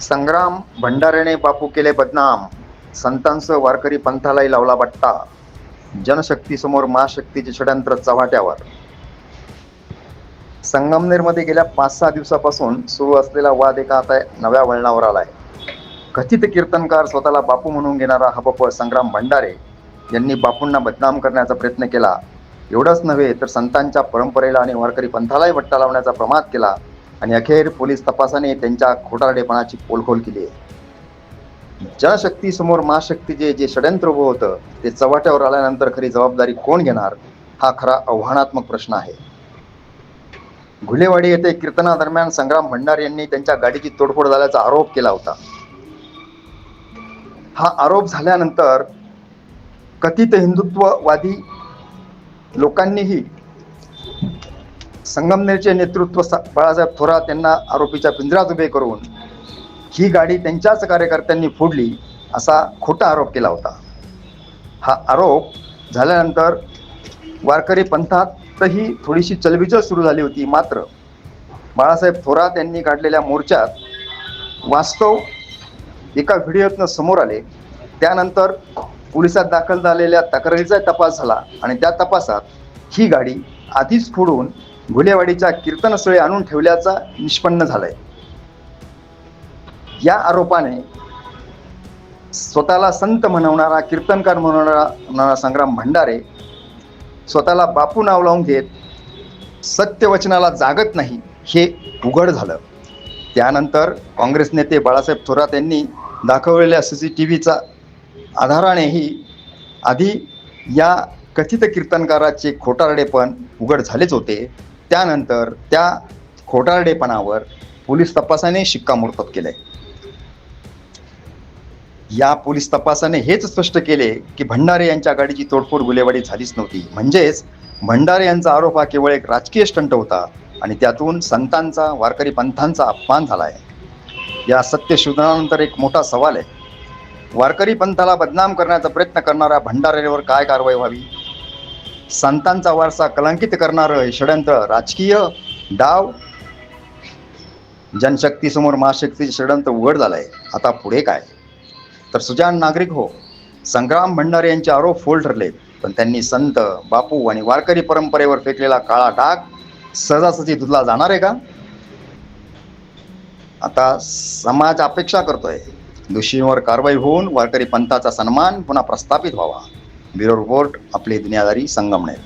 संग्राम भंडारेने बापू केले बदनाम संतांसह वारकरी पंथालाही लावला बट्टा. जनशक्तीसमोर महाशक्तीचे षड्यंत्र चव्हाट्यावर. संगमनेरमध्ये गेल्या पाच सहा दिवसापासून सुरू असलेला वाद एका आता नव्या वळणावर आलाय. कथित कीर्तनकार स्वतःला बापू म्हणून घेणारा हबप संग्राम भंडारे यांनी बापूंना बदनाम करण्याचा प्रयत्न केला. एवढंच नव्हे तर संतांच्या परंपरेला आणि वारकरी पंथालाही बट्टा लावण्याचा प्रमाद केला. आणि अखेर पोलीस तपासाने त्यांच्या खोटारडेपणाची पोलखोल केली आहे. जनशक्तीसमोर महाशक्तीचे जे षड्यंत्र उभं होतं ते चव्हाट्यावर आल्यानंतर खरी जबाबदारी कोण घेणार हा खरा आव्हानात्मक प्रश्न आहे. घुलेवाडी येथे कीर्तनादरम्यान संग्राम भंडार यांनी त्यांच्या गाडीची तोडफोड झाल्याचा आरोप केला होता. हा आरोप झाल्यानंतर कथित हिंदुत्ववादी लोकांनीही संगमनेरचे नेतृत्व सा- बाळासाहेब थोरात यांना आरोपीच्या पिंजरात उभे करून ही गाडी त्यांच्याच कार्यकर्त्यांनी फोडली असा खोटा आरोप केला होता. हा आरोप झाल्यानंतर वारकरी पंथातही थोडीशी चलबिचल सुरू झाली होती. मात्र बाळासाहेब थोरात यांनी काढलेल्या मोर्चात वास्तव एका व्हिडिओतनं समोर आले. त्यानंतर पोलिसात दाखल झालेल्या तक्रारीचा तपास झाला आणि त्या तपासात ही गाडी आधीच फोडून घुलेवाडीच्या कीर्तनस्थळी आणून ठेवल्याचा निष्पन्न झालंय. या आरोपाने स्वतःला संत म्हणवणारा कीर्तनकार म्हणवणारा म्हणणारा संग्राम भंडारे स्वतःला बापू नाव लावून घेत सत्यवचनाला जागत नाही हे उघड झालं. त्यानंतर काँग्रेस नेते बाळासाहेब थोरात यांनी दाखवलेल्या सी सी टी व्हीचा आधारानेही आधी या कथित कीर्तनकाराचे खोटारडेपण उघड झालेच होते. त्यानंतर त्या खोटारडेपणावर पोलीस तपासाने शिक्कामोर्तब केलंय. या पोलीस तपासाने हेच स्पष्ट केले की भंडारे यांच्या गाडीची तोडफोड गुलेवाडी झालीच नव्हती. म्हणजेच भंडारे यांचा आरोप हा केवळ एक राजकीय स्टंट होता आणि त्यातून संतांचा वारकरी पंथांचा अपमान झाला आहे या सत्य शोधनानंतर एक मोठा सवाल आहे. वारकरी पंथाला बदनाम करण्याचा प्रयत्न करणाऱ्या भंडारेवर काय कारवाई व्हावी? संतांचा वारसा कलंकित करणारं षडयंत्र राजकीय डाव. जनशक्तीसमोर महाशक्तीचे षडयंत्र उघड झालंय. आता पुढे काय? तर सुजान नागरिक हो संग्राम भंडारे यांचे आरोप फोल ठरले पण त्यांनी संत बापू आणि वारकरी परंपरेवर फेकलेला काळा डाग सहजासहजी धुतला जाणार आहे का? आता समाज अपेक्षा करतोय. दोषींवर कारवाई होऊन वारकरी पंथाचा सन्मान पुन्हा प्रस्थापित व्हावा. ब्युरो रिपोर्ट आपली दुनियादारी संगमनेर.